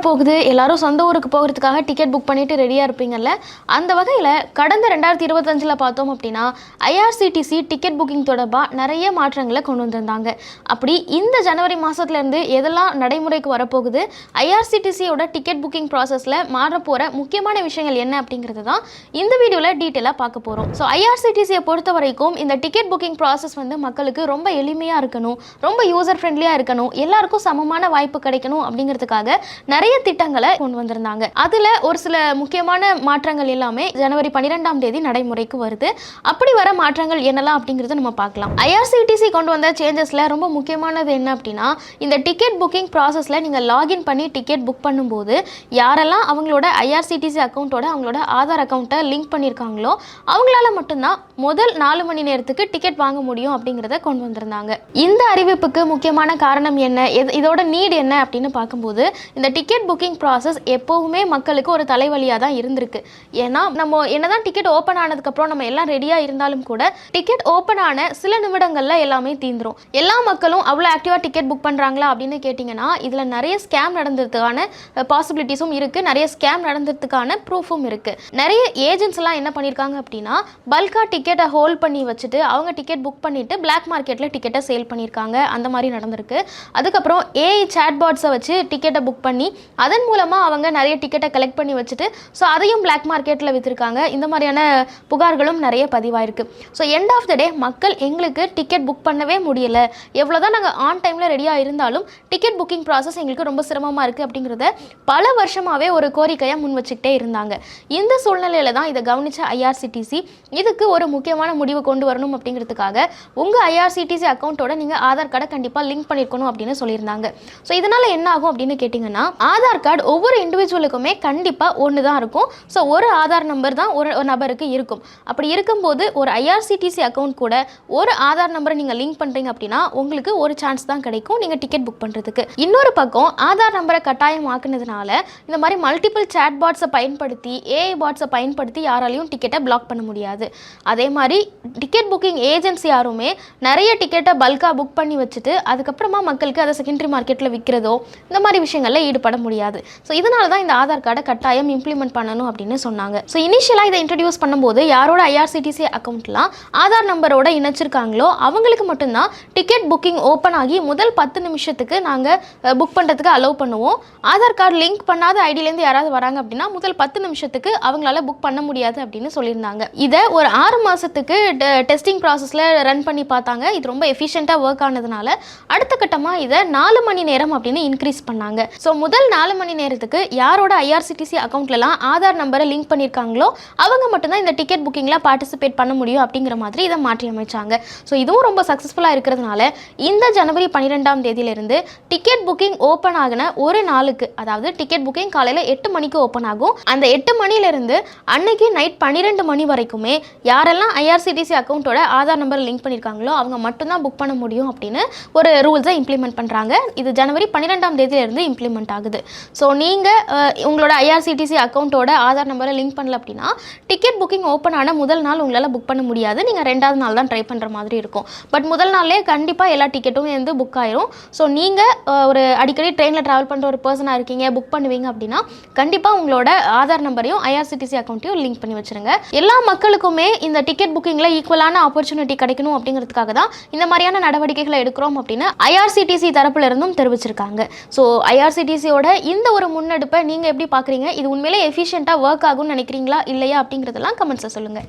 வரப்போகுது எல்லாரும் சொந்த ஊருக்கு போகிறதுக்காக டிக்கெட் புக் பண்ணிட்டு ரெடியாக இருப்பீங்கல்ல. அந்த வகையில் கடந்த ரெண்டாயிரத்தி இருபத்தஞ்சில் பார்த்தோம் அப்படின்னா ஐஆர்சிடிசி டிக்கெட் புக்கிங் தொடர்பாக நிறைய மாற்றங்களை கொண்டு வந்திருந்தாங்க. அப்படி இந்த ஜனவரி மாதத்துலேருந்து எதெல்லாம் நடைமுறைக்கு வரப்போகுது ஐஆர்சிடிசியோட டிக்கெட் புக்கிங் ப்ராசஸில் மாறப்போகிற முக்கியமான விஷயங்கள் என்ன அப்படிங்கிறது தான் இந்த வீடியோவில் டீட்டெயிலாக பார்க்க போகிறோம் ஸோ ஐஆர்சிடிசியை பொறுத்த வரைக்கும் இந்த டிக்கெட் புக்கிங் ப்ராசஸ் வந்து மக்களுக்கு ரொம்ப எளிமையாக இருக்கணும் ரொம்ப யூசர் ஃப்ரெண்ட்லியாக இருக்கணும் எல்லாருக்கும் சமமான வாய்ப்பு கிடைக்கணும் அப்படிங்கிறதுக்காக நிறைய திட்டங்களை கொண்டு வந்திருந்தாங்க. அதில் ஒரு சில முக்கியமான மாற்றங்கள் எல்லாமே ஜனவரி பன்னிரெண்டாம் தேதி நடைமுறைக்கு வருது. அப்படி வர மாற்றங்கள் என்னெல்லாம் அப்படிங்கிறத நம்ம பார்க்கலாம். ஐஆர்சிடிசி கொண்டு வந்த சேஞ்சஸில் ரொம்ப முக்கியமானது என்ன அப்படின்னா இந்த டிக்கெட் புக்கிங் ப்ராசஸில் நீங்கள் லாகின் பண்ணி டிக்கெட் புக் பண்ணும்போது யாரெல்லாம் அவங்களோட ஐஆர்சிடிசி அக்கௌண்ட்டோட அவங்களோட ஆதார் அக்கௌண்ட்டை லிங்க் பண்ணியிருக்காங்களோ அவங்களால மட்டும்தான் முதல் நாலு மணி நேரத்துக்கு டிக்கெட் வாங்க முடியும் அப்படிங்கிறத கொண்டு வந்திருந்தாங்க. இந்த அறிவிப்புக்கு முக்கியமான காரணம் என்ன? எது- இதோட நீட் என்ன அப்படின்னு பார்க்கும்போது இந்த டிக்கெட் டிக்கெட் புக்கிங் ப்ராசஸ் எப்போவுமே மக்களுக்கு ஒரு தலைவலியாக தான் இருந்திருக்கு. ஏன்னா நம்ம என்னதான் டிக்கெட் ஓப்பன் ஆனதுக்கப்புறம் நம்ம எல்லாம் ரெடியாக இருந்தாலும் கூட டிக்கெட் ஓப்பன் ஆன சில நிமிடங்களில் எல்லாமே தீந்துரும். எல்லா மக்களும் அவ்வளோ ஆக்டிவாக டிக்கெட் புக் பண்ணுறாங்களா அப்படின்னு கேட்டிங்கன்னா இதில் நிறைய ஸ்கேம் நடந்ததுக்கான பாசிபிலிட்டிஸும் இருக்குது நிறைய ஸ்கேம் நடந்ததுக்கான ப்ரூஃபும் இருக்குது நிறைய ஏஜென்ட்ஸ்லாம் என்ன பண்ணியிருக்காங்க அப்படின்னா பல்காக டிக்கெட்டை ஹோல்ட் பண்ணி வச்சுட்டு அவங்க டிக்கெட் புக் பண்ணிவிட்டு பிளாக் மார்க்கெட்டில் டிக்கெட்டை சேல் பண்ணியிருக்காங்க அந்த மாதிரி நடந்திருக்கு. அதுக்கப்புறம் ஏஐ சேட்பாட்ஸை வச்சு டிக்கெட்டை புக் பண்ணி அதன் மூலமாக அவங்க நிறைய டிக்கெட்டை கலெக்ட் பண்ணி வச்சுட்டு ஸோ அதையும் பிளாக் மார்க்கெட்டில் விற்றுருக்காங்க இந்த மாதிரியான புகார்களும் நிறைய பதிவாயிருக்கு. So end of the day மக்கள் எங்களுக்கு டிக்கெட் புக் பண்ணவே முடியல. எவ்வளோ தான் நாங்கள் ஆன் டைமில் ரெடியாக இருந்தாலும் டிக்கெட் புக்கிங் ப்ராசஸ் எங்களுக்கு ரொம்ப சிரமமாக இருக்குது அப்படிங்கிறத பல வருஷமாகவே ஒரு கோரிக்கையாக முன் வச்சுக்கிட்டே இருந்தாங்க. இந்த சூழ்நிலையில தான் இதை கவனிச்ச ஐஆர்சிடிசி இதுக்கு ஒரு முக்கியமான முடிவு கொண்டு வரணும் அப்படிங்கிறதுக்காக உங்கள் ஐஆர்சிடிசி அக்கௌண்ட்டோட நீங்கள் ஆதார் கார்டை கண்டிப்பாக லிங்க் பண்ணியிருக்கணும் அப்படின்னு சொல்லியிருந்தாங்க. ஸோ இதனால் என்ன ஆகும் அப்படின்னு கேட்டிங்கன்னா ஆதார் கார்டு ஒவ்வொரு இண்டிவிஜுவலுக்குமே கண்டிப்பாக ஒன்று தான் இருக்கும். ஸோ ஒரு ஆதார் நம்பர் தான் ஒரு நபருக்கு இருக்கும். அப்படி இருக்கும்போது ஒரு ஐஆர்சிடிசி அக்கௌண்ட் கூட ஒரு ஆதார் நம்பரை நீங்கள் லிங்க் பண்ணுறீங்க அப்படின்னா உங்களுக்கு ஒரு சான்ஸ் தான் கிடைக்கும் நீங்கள் டிக்கெட் புக் பண்ணுறதுக்கு இன்னொரு பக்கம் ஆதார் நம்பரை கட்டாயம் ஆக்குனதுனால இந்த மாதிரி மல்டிபிள் சேட் பாட்ஸை பயன்படுத்தி ஏஐ பாட்ஸை பயன்படுத்தி யாராலையும் டிக்கெட்டை பிளாக் பண்ண முடியாது. அதே மாதிரி டிக்கெட் புக்கிங் ஏஜென்சி யாருமே நிறைய டிக்கெட்டை பல்காக புக் பண்ணி வச்சுட்டு அதுக்கப்புறமா மக்களுக்கு அதை செகண்டரி மார்க்கெட்டில் விற்கிறதோ இந்த மாதிரி விஷயங்களில் ஈடுபட முடியும் முடியாது. ஸோ இதனால தான் இந்த ஆதார் கார்டை கட்டாயம் இம்ப்ளிமெண்ட் பண்ணணும் அப்படின்னு சொன்னாங்க. ஸோ இனிஷியலாக இதை இன்ட்ரடியூஸ் பண்ணும்போது யாரோட ஐஆர்சிடிசி அக்கௌண்ட்லாம் ஆதார் நம்பரோட இணைச்சிருக்காங்களோ அவங்களுக்கு மட்டும்தான் டிக்கெட் புக்கிங் ஓப்பன் ஆகி முதல் பத்து நிமிஷத்துக்கு நாங்கள் புக் பண்ணுறதுக்கு அலோவ் பண்ணுவோம். ஆதார் கார்டு லிங்க் பண்ணாத ஐடியிலேருந்து யாராவது வராங்க அப்படின்னா முதல் பத்து நிமிஷத்துக்கு அவங்களால புக் பண்ண முடியாது அப்படின்னு சொல்லியிருந்தாங்க. இதை ஒரு ஆறு மாதத்துக்கு டெஸ்டிங் ப்ராசஸில் ரன் பண்ணி பார்த்தாங்க. இது ரொம்ப எஃபிஷியண்ட்டாக ஒர்க் ஆனதுனால அடுத்த கட்டமாக இதை நாலு மணி நேரம் அப்படின்னு இன்க்ரீஸ் பண்ணாங்க. ஸோ முதல் நாலு மணி நேரத்துக்கு யாரோட ஐஆர்சிடிசி அக்கௌண்ட்லலாம் ஆதார் நம்பரை லிங்க் பண்ணியிருக்காங்களோ அவங்க மட்டும்தான் இந்த டிக்கெட் புக்கிங்கில் பார்ட்டிசிபேட் பண்ண முடியும் அப்படிங்கிற மாதிரி இதை மாற்றி அமைச்சாங்க. ஸோ இதுவும் ரொம்ப சக்ஸஸ்ஃபுல்லாக இருக்கிறதுனால இந்த ஜனவரி பன்னிரெண்டாம் தேதியிலிருந்து டிக்கெட் புக்கிங் ஓப்பன் ஆகின ஒரு நாளுக்கு அதாவது டிக்கெட் புக்கிங் காலையில் எட்டு மணிக்கு ஓப்பன் ஆகும். அந்த எட்டு மணிலேருந்து அன்னைக்கு நைட் பன்னிரெண்டு மணி வரைக்குமே யாரெல்லாம் ஐஆர்சிடிசி அக்கௌண்ட்டோட ஆதார் நம்பர் லிங்க் பண்ணியிருக்காங்களோ அவங்க மட்டும்தான் புக் பண்ண முடியும் அப்படின்னு ஒரு ரூல்ஸை இம்ப்ளிமெண்ட் பண்ணுறாங்க இது ஜனவரி பன்னிரெண்டாம் தேதியிலிருந்து இம்ப்ளிமெண்ட் ஆகுது. ஸோ நீங்கள் உங்களோட ஐஆர்சிடிசி அக்கௌண்ட்டோட ஆதார் நம்பரை லிங்க் பண்ணல அப்படின்னா டிக்கெட் புக்கிங் ஓப்பன் ஆன முதல் நாள் உங்களால் புக் பண்ண முடியாது. நீங்கள் ரெண்டாவது நாள் தான் ட்ரை பண்ணுற மாதிரி இருக்கும். பட் முதல் நாள்லேயே கண்டிப்பாக எல்லா டிக்கெட்டும் வந்து புக் ஆயிரும். ஸோ நீங்கள் ஒரு அடிக்கடி ட்ரெயினில் ட்ராவல் பண்ணுற ஒரு பர்சனாக இருக்கீங்க புக் பண்ணுவீங்க அப்படின்னா கண்டிப்பாக உங்களோட ஆதார் நம்பரையும் ஐஆர்சிடிசி அக்கௌண்ட்டையும் லிங்க் பண்ணி வச்சுருங்க. எல்லா மக்களுக்குமே இந்த டிக்கெட் புக்கிங்கில் ஈக்குவலான ஆப்பர்ச்சுனிட்டி கிடைக்கணும் அப்படிங்கிறதுக்காக தான் இந்த மாதிரியான நடவடிக்கைகளை எடுக்கிறோம் அப்படின்னு ஐஆர்சிடிசி தரப்புல இருந்தும் தெரிவிச்சிருக்காங்க. ஸோ ஐஆர்சிடிசியோட இந்த ஒரு முன்னெடுப்பை நீங்கள் எப்படி பார்க்குறீங்க? இது உண்மையிலே எஃபிஷியண்ட்டாக ஒர்க் ஆகும்னு நினைக்கிறீங்களா? இல்லையா? அப்படிங்கிறதெல்லாம் கமெண்ட்ஸை சொல்லுங்கள்